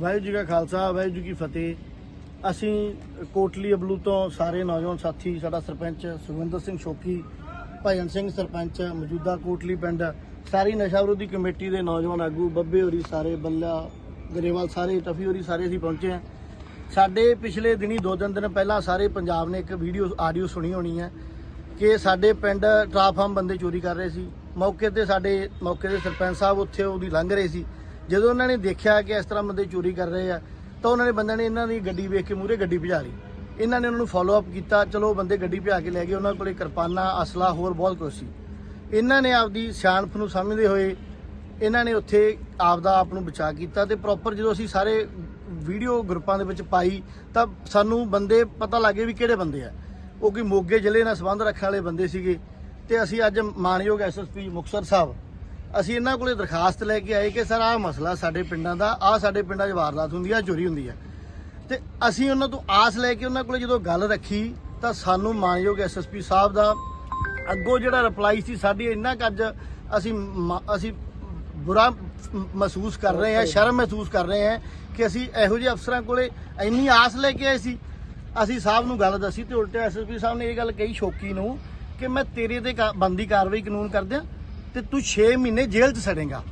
ਵਾਹਿਗੁਰੂ ਜੀ ਕਾ ਖਾਲਸਾ, ਵਾਹਿਗੁਰੂ ਜੀ ਕੀ ਫਤਿਹ। ਅਸੀਂ ਕੋਟਲੀ ਅਬਲੂ ਤੋਂ ਸਾਰੇ ਨੌਜਵਾਨ ਸਾਥੀ, ਸਾਡਾ ਸਰਪੰਚ ਸੁਖਵਿੰਦਰ ਸਿੰਘ ਸ਼ੋਕੀ, ਭਜਨ ਸਿੰਘ ਸਰਪੰਚ ਮੌਜੂਦਾ ਕੋਟਲੀ ਪਿੰਡ, ਸਾਰੀ ਨਸ਼ਾ ਵਿਰੋਧੀ ਕਮੇਟੀ ਦੇ ਨੌਜਵਾਨ ਆਗੂ, ਬੱਬੇ ਹੋਰੀ ਸਾਰੇ, ਬੱਲਾ ਗਰੇਵਾਲ ਸਾਰੇ, ਟਫੀ ਹੋਰੀ ਸਾਰੇ ਅਸੀਂ ਪਹੁੰਚੇ ਹਾਂ। ਸਾਡੇ ਪਿਛਲੇ ਦਿਨੀ ਦੋ ਤਿੰਨ ਦਿਨ ਪਹਿਲਾਂ ਸਾਰੇ ਪੰਜਾਬ ਨੇ ਇੱਕ ਵੀਡੀਓ, ਆਡੀਓ ਸੁਣੀ ਹੋਣੀ ਹੈ ਕਿ ਸਾਡੇ ਪਿੰਡ ਟਰਾਫਾਰਮ ਬੰਦੇ ਚੋਰੀ ਕਰ ਰਹੇ ਸੀ। ਮੌਕੇ ਤੇ ਸਾਡੇ, ਮੌਕੇ ਦੇ ਸਰਪੰਚ ਸਾਹਿਬ ਉੱਥੇ ਉਹਦੀ ਲੰਘ ਰਹੇ ਸੀ। ਜਦੋਂ ਉਹਨਾਂ ਨੇ ਦੇਖਿਆ ਕਿ ਇਸ ਤਰ੍ਹਾਂ ਬੰਦੇ ਚੋਰੀ ਕਰ ਰਹੇ ਆ, ਤਾਂ ਉਹਨਾਂ ਨੇ ਬੰਦਿਆਂ ਨੇ ਇਹਨਾਂ ਦੀ ਗੱਡੀ ਵੇਖ ਕੇ ਮੂਰੇ ਗੱਡੀ ਭਜਾ ਲਈ। ਇਹਨਾਂ ਨੇ ਉਹਨਾਂ ਨੂੰ ਫਾਲੋ ਅਪ ਕੀਤਾ, ਚਲੋ ਬੰਦੇ ਗੱਡੀ ਭਜਾ ਕੇ ਲੈ ਗਏ, ਉਹਨਾਂ ਕੋਲੇ ਕਿਰਪਾਨਾਂ, ਅਸਲਾ, ਹੋਰ ਬਹੁਤ ਕੁਝ ਸੀ। ਇਹਨਾਂ ਨੇ ਆਪਦੀ ਸਿਆਣਪ ਨੂੰ ਸਮਝਦੇ ਹੋਏ ਇਹਨਾਂ ਨੇ ਉੱਥੇ ਆਪਦਾ ਆਪ ਨੂੰ ਬਚਾ ਕੀਤਾ ਤੇ ਪ੍ਰੋਪਰ ਜਦੋਂ ਅਸੀਂ ਸਾਰੇ ਵੀਡੀਓ ਗਰੁੱਪਾਂ ਦੇ ਵਿੱਚ ਪਾਈ, ਤਾਂ ਸਾਨੂੰ ਬੰਦੇ ਪਤਾ ਲੱਗੇ ਵੀ ਕਿਹੜੇ ਬੰਦੇ ਆ। ਉਹ ਕੋਈ ਮੋਗੇ ਜ਼ਿਲ੍ਹੇ ਨਾਲ ਸੰਬੰਧ ਰੱਖਣ ਵਾਲੇ ਬੰਦੇ ਸੀਗੇ ਤੇ ਅਸੀਂ ਅੱਜ ਮਾਨਯੋਗ ਐਸਐਸਪੀ ਮੁਕਤਸਰ ਸਾਹਿਬ ਅਸੀਂ ਇਹਨਾਂ ਕੋਲੇ ਦਰਖਾਸਤ ਲੈ ਕੇ ਆਏ ਕਿ ਸਰ ਆਹ ਮਸਲਾ ਸਾਡੇ ਪਿੰਡਾਂ ਦਾ ਆਹ ਸਾਡੇ ਪਿੰਡਾਂ 'ਚ ਵਾਰਦਾਤ ਹੁੰਦੀ ਆ ਚੋਰੀ ਹੁੰਦੀ ਆ। ਤੇ ਅਸੀਂ ਉਹਨਾਂ ਤੋਂ ਆਸ ਲੈ ਕੇ ਉਹਨਾਂ ਕੋਲੇ ਜਦੋਂ ਗੱਲ ਰੱਖੀ ਤਾਂ ਸਾਨੂੰ ਮਾਨਯੋਗ ਐਸਐਸਪੀ ਸਾਹਿਬ ਦਾ ਅੱਗੋਂ ਜਿਹੜਾ ਰਿਪਲਾਈ ਸੀ ਸਾਡੀ ਇੰਨਾ ਕੁ ਅੱਜ ਅਸੀਂ ਅਸੀਂ ਬੁਰਾ ਮਹਿਸੂਸ ਕਰ ਰਹੇ ਹਾਂ ਸ਼ਰਮ ਮਹਿਸੂਸ ਕਰ ਰਹੇ ਹਾਂ ਕਿ ਅਸੀਂ ਇਹੋ ਜਿਹੇ ਅਫਸਰਾਂ ਕੋਲੇ ਇੰਨੀ ਆਸ ਲੈ ਕੇ ਆਏ ਸੀ। ਅਸੀਂ ਸਾਹਿਬ ਨੂੰ ਗੱਲ ਦੱਸੀ ਤੇ ਉਲਟੇ ਐਸਐਸਪੀ ਸਾਹਿਬ ਨੇ ਇਹ ਗੱਲ ਕਹੀ ਸ਼ੋਕੀ ਨੂੰ ਕਿ ਮੈਂ ਤੇਰੇ ਤੇ ਬੰਦੀ ਕਾਰਵਾਈ ਕਾਨੂੰਨ ਕਰ ਦਿਆਂ। ਤੇ ਤੂੰ 6 ਮਹੀਨੇ ਜੇਲ੍ਹ 'ਚ ਸੜੇਗਾ।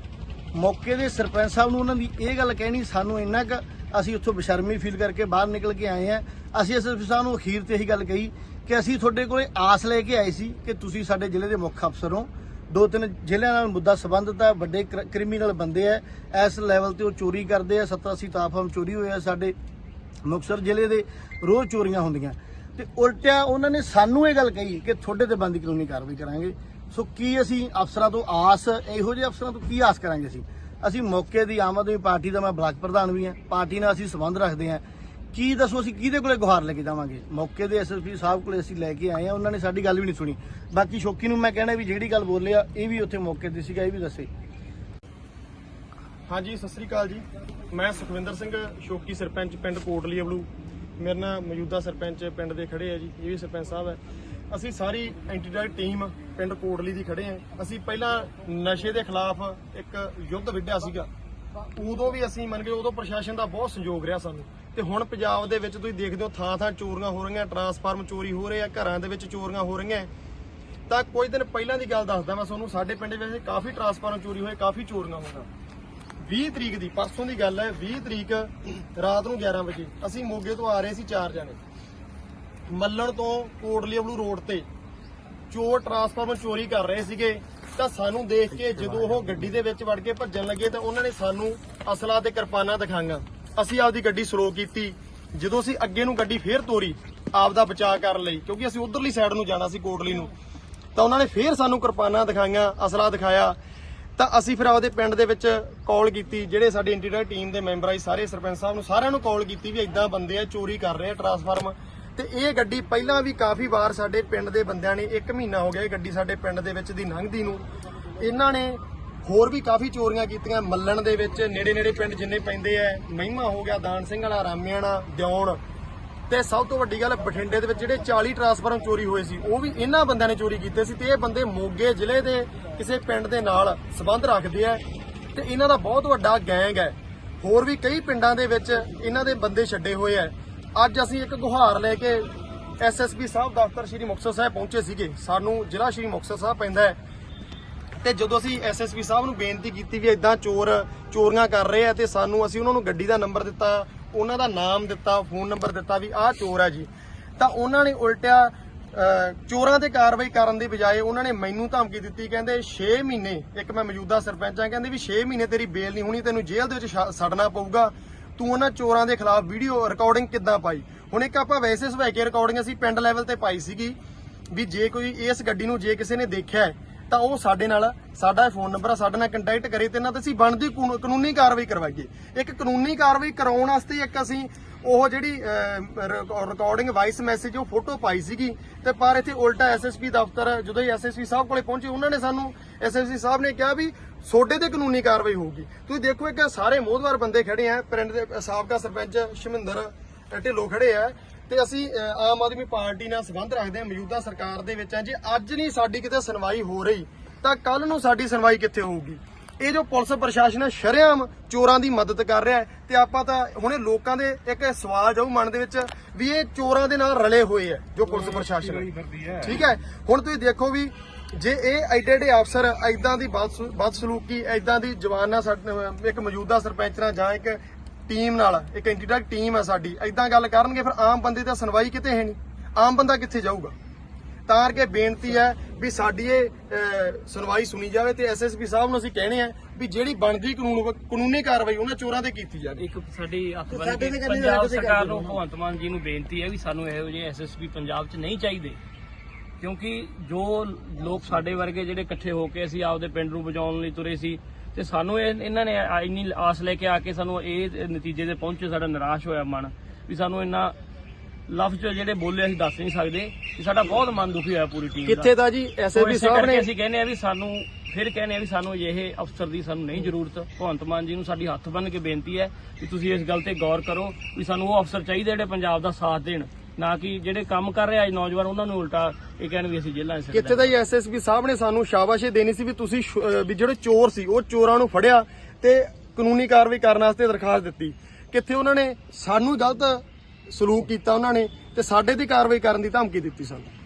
ਮੌਕੇ ਦੇ ਸਰਪੰਚ ਸਾਹਿਬ ਨੂੰ ਉਹਨਾਂ ਦੀ ਇਹ ਗੱਲ ਕਹਿਣੀ, ਸਾਨੂੰ ਇੰਨਾ ਕੁ ਅਸੀਂ ਉੱਥੋਂ ਬਸ਼ਰਮੀ ਫੀਲ ਕਰਕੇ ਬਾਹਰ ਨਿਕਲ ਕੇ ਆਏ ਆ ਅਸੀਂ ਐਸਐਸਪੀ ਸਾਹਿਬ ਨੂੰ ਅਖੀਰ ਤੇ ਇਹੀ ਗੱਲ ਕਹੀ ਕਿ ਅਸੀਂ ਤੁਹਾਡੇ ਕੋਲੇ ਆਸ ਲੈ ਕੇ ਆਏ ਸੀ ਕਿ ਤੁਸੀਂ ਸਾਡੇ ਜ਼ਿਲ੍ਹੇ ਦੇ ਮੁੱਖ ਅਫਸਰ ਹੋ। ਦੋ ਤਿੰਨ ਜ਼ਿਲ੍ਹਿਆਂ ਨਾਲ ਮੁੱਦਾ ਸੰਬੰਧਿਤ ਹੈ ਵੱਡੇ ਕ੍ਰ- ਕ੍ਰਿਮੀਨਲ ਬੰਦੇ ਆ। ਇਸ ਲੈਵਲ ਤੇ ਉਹ ਚੋਰੀ ਕਰਦੇ ਆ 87 ਤਾਫਮ ਚੋਰੀ ਹੋਏ ਆ ਸਾਡੇ ਮੁਕਤਸਰ ਜ਼ਿਲ੍ਹੇ ਦੇ, ਰੋਜ਼ ਚੋਰੀਆਂ ਹੁੰਦੀਆਂ। ਤੇ ਉਲਟਿਆ ਉਹਨਾਂ ਨੇ ਸਾਨੂੰ ਇਹ ਗੱਲ ਕਹੀ ਕਿ ਤੁਹਾਡੇ ਤੇ ਬੰਦੀ ਕਾਨੂੰਨੀ ਕਾਰਵਾਈ ਕਰਾਂਗੇ। ਸੋ ਕੀ ਅਸੀਂ ਅਫਸਰਾਂ ਤੋਂ ਆਸ, ਇਹੋ ਜਿਹੇ ਅਫਸਰਾਂ ਤੋਂ ਕੀ ਆਸ ਕਰਾਂਗੇ ਅਸੀਂ? ਅਸੀਂ ਮੌਕੇ ਦੀ ਆਮ ਆਦਮੀ ਪਾਰਟੀ ਦਾ ਮੈਂ ਬਲਾਕ ਪ੍ਰਧਾਨ ਵੀ ਹਾਂ, ਪਾਰਟੀ ਨਾਲ ਅਸੀਂ ਸੰਬੰਧ ਰੱਖਦੇ ਹਾਂ। ਕੀ ਦੱਸੋ ਅਸੀਂ ਕਿਹਦੇ ਕੋਲੇ ਗੁਹਾਰ ਲੈ ਕੇ ਜਾਵਾਂਗੇ? ਮੌਕੇ ਦੇ ਐਸਐਸਪੀ ਸਾਹਿਬ ਕੋਲੇ ਅਸੀਂ ਲੈ ਕੇ ਆਏ ਆ ਉਹਨਾਂ ਨੇ ਸਾਡੀ ਗੱਲ ਵੀ ਨਹੀਂ ਸੁਣੀ। ਬਾਕੀ ਸ਼ੋਕੀ ਨੂੰ ਮੈਂ ਕਹਿਣਾ ਵੀ ਜਿਹੜੀ ਗੱਲ ਬੋਲਿਆ ਇਹ ਵੀ ਉੱਥੇ ਮੌਕੇ ਤੇ ਸੀਗਾ, ਇਹ ਵੀ ਦੱਸੇ। ਹਾਂਜੀ, ਸਤਿ ਸ੍ਰੀ ਅਕਾਲ ਜੀ। ਮੈਂ ਸੁਖਵਿੰਦਰ ਸਿੰਘ, ਸ਼ੋਕੀ ਸਰਪੰਚ ਪਿੰਡ ਕੋਟਲੀ ਅਬਲੂ ਮੇਰੇ ਨਾਲ ਮੌਜੂਦਾ ਸਰਪੰਚ ਪਿੰਡ ਦੇ ਖੜੇ ਆ ਜੀ, ਇਹ ਵੀ ਸਰਪੰਚ ਸਾਹਿਬ ਹੈ ਅਸੀਂ ਸਾਰੀ ਐਂਟੀਡਾਈਟ ਟੀਮ ਪਿੰਡ ਕੋਟਲੀ ਦੀ ਖੜੇ ਆ। ਅਸੀਂ ਪਹਿਲਾਂ ਨਸ਼ੇ ਦੇ ਖਿਲਾਫ ਇੱਕ ਯੁੱਧ ਵਿੱਢਿਆ ਸੀਗਾ। ਉਦੋਂ ਵੀ ਅਸੀਂ ਮੰਨ ਕੇ ਉਦੋਂ ਪ੍ਰਸ਼ਾਸਨ ਦਾ ਬਹੁਤ ਸਹਿਯੋਗ ਰਿਹਾ ਸਾਨੂੰ। ਤੇ ਹੁਣ ਪੰਜਾਬ ਦੇ ਵਿੱਚ ਤੁਸੀਂ ਦੇਖਦੇ ਹੋ ਥਾਂ ਥਾਂ ਚੋਰੀਆਂ ਹੋ ਰਹੀਆਂ ਟਰਾਂਸਫਾਰਮ ਚੋਰੀ ਹੋ ਰਹੇ ਆ, ਘਰਾਂ ਦੇ ਵਿੱਚ ਚੋਰੀਆਂ ਹੋ ਰਹੀਆਂ। ਤਾਂ ਕੁਝ ਦਿਨ ਪਹਿਲਾਂ ਦੀ ਗੱਲ ਦੱਸਦਾ ਮੈਂ ਤੁਹਾਨੂੰ, ਸਾਡੇ ਪਿੰਡ ਵਿੱਚ ਕਾਫੀ ਟਰਾਂਸਫਾਰਮ ਚੋਰੀ ਹੋਏ, ਕਾਫੀ ਚੋਰੀਆਂ ਹੋਈਆਂ। 20 ਤਰੀਕ ਦੀ, ਪਰਸੋਂ ਦੀ ਗੱਲ ਹੈ 20 ਤਰੀਕ ਰਾਤ ਨੂੰ 11 ਵਜੇ ਅਸੀਂ ਮੋਗੇ ਤੋਂ ਆ ਰਹੇ ਸੀ ਚਾਰ ਜਣੇ। ਮੱਲਣ ਤੋਂ ਕੋਟਲੀ ਅਬਲੂ ਰੋਡ ਤੇ ਚੋਰ ਟਰਾਂਸਫਾਰਮਰ ਚੋਰੀ ਕਰ ਰਹੇ ਸੀਗੇ, ਤਾਂ ਸਾਨੂੰ ਦੇਖ ਕੇ ਜਦੋਂ ਉਹ ਗੱਡੀ ਦੇ ਵਿੱਚ ਵੜ ਕੇ ਭੱਜਣ ਲੱਗੇ ਤਾਂ ਉਹਨਾਂ ਨੇ ਸਾਨੂੰ ਅਸਲਾ ਤੇ ਕਿਰਪਾਨਾਂ ਦਿਖਾਈਆਂ। ਅਸੀਂ ਆਪਦੀ ਗੱਡੀ ਸਲੋ ਕੀਤੀ। ਜਦੋਂ ਅਸੀਂ ਅੱਗੇ ਨੂੰ ਗੱਡੀ ਫੇਰ ਤੋਰੀ, ਆਪਦਾ ਬਚਾਅ ਕਰਨ ਲਈ, ਕਿਉਂਕਿ ਅਸੀਂ ਉਧਰਲੀ ਸਾਈਡ ਨੂੰ ਜਾਣਾ ਸੀ ਕੋਟਲੀ ਨੂੰ, ਤਾਂ ਉਹਨਾਂ ਨੇ ਫੇਰ ਸਾਨੂੰ ਕਿਰਪਾਨਾਂ ਦਿਖਾਈਆਂ, ਅਸਲਾ ਦਿਖਾਇਆ। ਤਾਂ ਅਸੀਂ ਫਿਰ ਆਪਦੇ ਪਿੰਡ ਦੇ ਵਿੱਚ ਕਾਲ ਕੀਤੀ, ਜਿਹੜੇ ਸਾਡੀ ਇੰਟੀਰੀਅਰ ਟੀਮ ਦੇ ਮੈਂਬਰ ਆਈ ਸਾਰੇ ਸਰਪੰਚ ਸਾਹਿਬ ਨੂੰ ਸਾਰਿਆਂ ਨੂੰ ਕਾਲ ਕੀਤੀ ਵੀ ਇਦਾਂ ਬੰਦੇ ਆ, ਚੋਰੀ ਕਰ ਰਹੇ ਆ ਟਰਾਂਸਫਾਰਮ ਤੇ ਇਹ ਗੱਡੀ ਪਹਿਲਾਂ ਵੀ ਕਾਫੀ ਵਾਰ ਸਾਡੇ ਪਿੰਡ ਦੇ ਬੰਦਿਆਂ ਨੇ 1 ਮਹੀਨਾ ਹੋ ਗਿਆ ਇਹ ਗੱਡੀ ਸਾਡੇ ਪਿੰਡ ਦੇ ਵਿੱਚ ਦੀ ਲੰਘਦੀ ਨੂੰ। ਇਹਨਾਂ ਨੇ ਹੋਰ ਵੀ ਕਾਫੀ ਚੋਰੀਆਂ ਕੀਤੀਆਂ ਮੱਲਣ ਦੇ ਵਿੱਚ ਨੇੜੇ ਨੇੜੇ ਪਿੰਡ ਜਿੰਨੇ ਪੈਂਦੇ ਆ, ਮਹਿਮਾ ਹੋ ਗਿਆ, ਦਾਨ ਸਿੰਘ ਵਾਲਾ, ਰਾਮਿਆਣਾ ਦਿਉਣ ਤੇ ਸਭ ਤੋਂ ਵੱਡੀ ਗੱਲ ਬਠਿੰਡੇ ਦੇ ਵਿੱਚ ਜਿਹੜੇ 40 ਟਰਾਂਸਫਾਰਮ ਚੋਰੀ ਹੋਏ ਸੀ, ਉਹ ਵੀ ਇਹਨਾਂ ਬੰਦਿਆਂ ਨੇ ਚੋਰੀ ਕੀਤੇ ਸੀ ਤੇ ਇਹ ਬੰਦੇ ਮੋਗੇ ਜ਼ਿਲ੍ਹੇ ਦੇ ਕਿਸੇ ਪਿੰਡ ਦੇ ਨਾਲ ਸੰਬੰਧ ਰੱਖਦੇ ਆ ਤੇ ਇਹਨਾਂ ਦਾ ਬਹੁਤ ਵੱਡਾ ਗੈਂਗ ਹੈ। ਹੋਰ ਵੀ ਕਈ ਪਿੰਡਾਂ ਦੇ ਵਿੱਚ ਇਹਨਾਂ ਦੇ ਬੰਦੇ ਛੱਡੇ ਹੋਏ ਆ। ਅੱਜ ਅਸੀਂ ਇੱਕ ਗੁਹਾਰ ਲੈ ਕੇ ਐਸਐਸਪੀ ਸਾਹਿਬ, ਦਫ਼ਤਰ ਸ਼੍ਰੀ ਮੁਕਤਸਰ ਸਾਹਿਬ ਪਹੁੰਚੇ ਸੀਗੇ। ਸਾਨੂੰ ਜ਼ਿਲ੍ਹਾ ਸ਼੍ਰੀ ਮੁਕਤਸਰ ਸਾਹਿਬ ਪੈਂਦਾ ਹੈ। ਤੇ ਜਦੋਂ ਅਸੀਂ ਐਸਐਸਪੀ ਸਾਹਿਬ ਨੂੰ ਬੇਨਤੀ ਕੀਤੀ ਵੀ ਇਦਾਂ ਚੋਰ, ਚੋਰੀਆਂ ਕਰ ਰਹੇ ਆ ਤੇ ਸਾਨੂੰ ਅਸੀਂ ਉਹਨਾਂ ਨੂੰ ਗੱਡੀ ਦਾ ਨੰਬਰ ਦਿੱਤਾ, ਉਹਨਾਂ ਦਾ ਨਾਮ ਦਿੱਤਾ, ਫੋਨ ਨੰਬਰ ਦਿੱਤਾ ਵੀ ਆਹ ਚੋਰ ਹੈ ਜੀ। ਤਾਂ ਉਹਨਾਂ ਨੇ ਉਲਟਿਆ ਚੋਰਾਂ ਤੇ ਕਾਰਵਾਈ ਕਰਨ ਦੀ ਬਜਾਏ ਉਹਨਾਂ ਨੇ ਮੈਨੂੰ ਧਮਕੀ ਦਿੱਤੀ, ਕਹਿੰਦੇ 6 ਮਹੀਨੇ, ਇੱਕ ਮੈਂ ਮੌਜੂਦਾ ਸਰਪੰਚ ਆ, ਕਹਿੰਦੇ ਵੀ 6 ਮਹੀਨੇ ਤੇਰੀ ਬੇਲ ਨਹੀਂ ਹੋਣੀ, ਤੈਨੂੰ ਜੇਲ੍ਹ ਦੇ ਵਿੱਚ ਛ- ਸੜਨਾ ਪਊਗਾ। ਤੂੰ ਉਹਨਾਂ ਚੋਰਾਂ ਦੇ ਖਿਲਾਫ ਵੀਡੀਓ ਰਿਕਾਰਡਿੰਗ ਕਿੱਦਾਂ ਪਾਈ? ਹੁਣ ਇੱਕ ਆਪਾਂ ਵੈਸੇ ਸਵੈਕੇ ਰਿਕਾਰਡਿੰਗ ਅਸੀਂ ਪਿੰਡ ਲੈਵਲ ਤੇ ਪਾਈ ਸੀਗੀ ਵੀ ਜੇ ਕੋਈ ਇਸ ਗੱਡੀ ਨੂੰ ਜੇ ਕਿਸੇ ਨੇ ਦੇਖਿਆ ਤਾਂ ਉਹ ਸਾਡੇ ਨਾਲ, ਸਾਡਾ ਫੋਨ ਨੰਬਰ ਆ, ਸਾਡੇ ਨਾਲ ਕੰਟੈਕਟ ਕਰੇ ਤੇ ਇਹਨਾਂ ਤੇ ਅਸੀਂ ਬਣਦੀ ਕਾਨੂੰਨੀ ਕਾਰਵਾਈ ਕਰਵਾਈਏ। ਇੱਕ ਕਾਨੂੰਨੀ ਕਾਰਵਾਈ ਕਰਾਉਣ ਵਾਸਤੇ ਇੱਕ ਅਸੀਂ ਉਹ ਜਿਹੜੀ ਰਿਕਾਰਡਿੰਗ ਵਾਇਸ ਮੈਸੇਜ ਉਹ ਫੋਟੋ ਪਾਈ ਸੀਗੀ। ਤੇ ਪਰ ਇੱਥੇ ਉਲਟਾ ਐਸਐਸਪੀ ਦਫ਼ਤਰ, ਜਦੋਂ ਹੀ ਐਸਐਸਪੀ ਸਾਹਿਬ ਕੋਲੇ ਪਹੁੰਚੇ, ਉਹਨਾਂ ਨੇ ਸਾਨੂੰ ਐਸਐਸਪੀ ਸਾਹਿਬ ਨੇ ਕਿਹਾ ਵੀ ਸੋਡੇ ਤੇ ਕਾਨੂੰਨੀ ਕਾਰਵਾਈ ਹੋਊਗੀ। ਤੁਸੀਂ ਦੇਖੋ ਇੱਕ ਸਾਰੇ ਮੋਹਦਵਾਰ ਬੰਦੇ ਖੜੇ ਆ ਪਿੰਡ ਦੇ ਸਾਬਕਾ ਸਰਪੰਚ ਸ਼ਮਿੰਦਰ ਢਿੱਲੋਂ ਖੜੇ ਆ। ਤੇ ਅਸੀਂ ਆਮ ਆਦਮੀ ਪਾਰਟੀ ਨਾਲ ਸੰਬੰਧ ਰੱਖਦੇ ਹਾਂ ਮੌਜੂਦਾ ਸਰਕਾਰ ਦੇ ਵਿੱਚ ਆ। ਜੇ ਅੱਜ ਨਹੀਂ ਸਾਡੀ ਕਿਤੇ ਸੁਣਵਾਈ ਹੋ ਰਹੀ ਤਾਂ ਕੱਲ ਨੂੰ ਸਾਡੀ ਸੁਣਵਾਈ ਕਿੱਥੇ ਹੋਊਗੀ? ਇਹ ਜੋ ਪੁਲਿਸ ਪ੍ਰਸ਼ਾਸਨ ਹੈ ਸ਼ਰੇਆਮ ਚੋਰਾਂ ਦੀ ਮਦਦ ਕਰ ਰਿਹਾ ਹੈ ਤੇ ਆਪਾਂ ਤਾਂ ਹੁਣੇ ਲੋਕਾਂ ਦੇ ਇੱਕ ਸਵਾਲ ਜਾਊ ਮਨ ਦੇ ਵਿੱਚ ਵੀ ਇਹ ਚੋਰਾਂ ਦੇ ਨਾਲ ਰਲੇ ਹੋਏ ਹੈ ਜੋ ਪੁਲਿਸ ਪ੍ਰਸ਼ਾਸਨ ਠੀਕ ਹੈ? ਹੁਣ ਤੁਸੀਂ ਦੇਖੋ ਵੀ ਜੇ ਇਹ ਐਡੇ ਐਡੇ ਅਫਸਰ ਐਦਾਂ ਦੀ ਬਦਸਲੂ- ਬਦਸਲੂਕੀ ਐਦਾਂ ਦੀ ਜਵਾਨ ਨਾਲ ਸਾਡੇ- ਇੱਕ ਮੌਜੂਦਾ ਸਰਪੰਚ ਨਾਲ ਜਾਂ ਇੱਕ ਟੀਮ ਨਾਲ ਇੱਕ ਐਂਟੀਟੈਕ ਟੀਮ ਹੈ ਸਾਡੀ ਐਦਾਂ ਗੱਲ ਕਰਨਗੇ ਫਿਰ ਆਮ ਬੰਦੇ ਤਾਂ ਸੁਣਵਾਈ ਕਿਤੇ ਹੈ ਨਹੀਂ? ਆਮ ਬੰਦਾ ਕਿੱਥੇ ਜਾਊਗਾ? ਤਾਂ ਕਰਕੇ ਬੇਨਤੀ ਹੈ ਵੀ ਸਾਡੀ ਇਹ ਸੁਣਵਾਈ ਸੁਣੀ ਜਾਵੇ ਤੇ ਐਸਐਸਪੀ ਸਾਹਿਬ ਨੂੰ ਅਸੀਂ ਕਹਿਣੇ ਆ ਵੀ ਜਿਹੜੀ ਬਣਦੀ ਕਾਨੂੰਨ ਕਾਨੂੰਨੀ ਕਾਰਵਾਈ ਉਹਨਾਂ ਚੋਰਾਂ ਤੇ ਕੀਤੀ ਜਾਵੇ। ਇੱਕ ਸਾਡੀ ਹੱਥ ਬੰਨ ਕੇ ਪੰਜਾਬ ਸਰਕਾਰ ਨੂੰ ਭਗਵੰਤ ਮਾਨ ਜੀ ਨੂੰ ਬੇਨਤੀ ਹੈ ਵੀ ਸਾਨੂੰ ਇਹੋ ਜਿਹੇ ਐਸਐਸਪੀ ਪੰਜਾਬ 'ਚ ਨਹੀਂ ਚਾਹੀਦੇ। ਕਿਉਂਕਿ ਜੋ ਲੋਕ ਸਾਡੇ ਵਰਗੇ ਜਿਹੜੇ ਇਕੱਠੇ ਹੋ ਕੇ ਅਸੀਂ ਆਪਦੇ ਪਿੰਡ ਨੂੰ ਬਚਾਉਣ ਲਈ ਤੁਰੇ ਸੀ ਤੇ ਸਾਨੂੰ ਇਹ- ਇਹਨਾਂ ਨੇ ਇੰਨੀ ਆਸ ਲੈ ਕੇ ਆ ਕੇ ਸਾਨੂੰ ਇਹ ਨਤੀਜੇ ਤੇ ਪਹੁੰਚੇ ਸਾਡਾ ਨਿਰਾਸ਼ ਹੋਇਆ ਮਨ ਵੀ ਸਾਨੂੰ ਇੰਨਾ ਲਫ਼ਜ਼ ਜਿਹੜੇ ਬੋਲੇ ਅਸੀਂ ਦੱਸ ਨਹੀਂ ਸਕਦੇ ਕਿ ਸਾਡਾ ਬਹੁਤ ਮਨ ਦੁਖੀ ਹੋਇਆ ਪੂਰੀ ਟੀਮ ਦਾ। ਕਿੱਥੇ ਦਾ ਜੀ? ਐਸਐਸਪੀ ਸਾਹਿਬ ਨੇ? ਅਸੀਂ ਕਹਿੰਦੇ ਆ ਵੀ ਸਾਨੂੰ ਫਿਰ ਕਹਿੰਦੇ ਆ ਵੀ ਸਾਨੂੰ ਇਹ ਅਫਸਰ ਦੀ ਸਾਨੂੰ ਨਹੀਂ ਜ਼ਰੂਰਤ। ਭਗਵੰਤ ਮਾਨ ਜੀ ਨੂੰ ਸਾਡੀ ਹੱਥ ਬੰਨ ਕੇ ਬੇਨਤੀ ਹੈ ਕਿ ਤੁਸੀਂ ਇਸ ਗੱਲ ਤੇ ਗੌਰ ਕਰੋ ਵੀ ਸਾਨੂੰ ਉਹ ਅਫਸਰ ਚਾਹੀਦੇ ਜਿਹੜੇ ਪੰਜਾਬ ਦਾ ਸਾਥ ਦੇਣ। ਨਾ ਕਿ ਜਿਹੜੇ ਕੰਮ ਕਰ ਰਹੇ ਅੱਜ ਨੌਜਵਾਨ ਉਹਨਾਂ ਨੂੰ ਉਲਟਾ ਇਹ ਕਹਿਣ ਵੀ ਅਸੀਂ ਜੇਲ੍ਹਾਂ 'ਚ ਸਿੱਟ ਕਿੱਥੇ ਦਾ ਐਸਐਸਪੀ ਸਾਹਿਬ ਨੇ ਸਾਨੂੰ ਸ਼ਾਬਾਸ਼ੇ ਦੇਣੀ ਸੀ ਵੀ ਤੁਸੀਂ ਸ਼ੁ- ਅਹ ਵੀ ਜਿਹੜੇ ਚੋਰ ਸੀ ਉਹ ਚੋਰਾਂ ਨੂੰ ਫੜਿਆ ਤੇ ਕਾਨੂੰਨੀ ਕਾਰਵਾਈ ਕਰਨ ਵਾਸਤੇ ਦਰਖਾਸਤ ਦਿੱਤੀ। ਕਿੱਥੇ ਉਹਨਾਂ ਨੇ ਸਾਨੂੰ ਗਲਤ ਸਲੂਕ ਕੀਤਾ ਉਹਨਾਂ ਨੇ ਤੇ ਸਾਡੇ ਤੇ ਕਾਰਵਾਈ ਕਰਨ ਦੀ ਧਮਕੀ ਦਿੱਤੀ ਸਾਨੂੰ।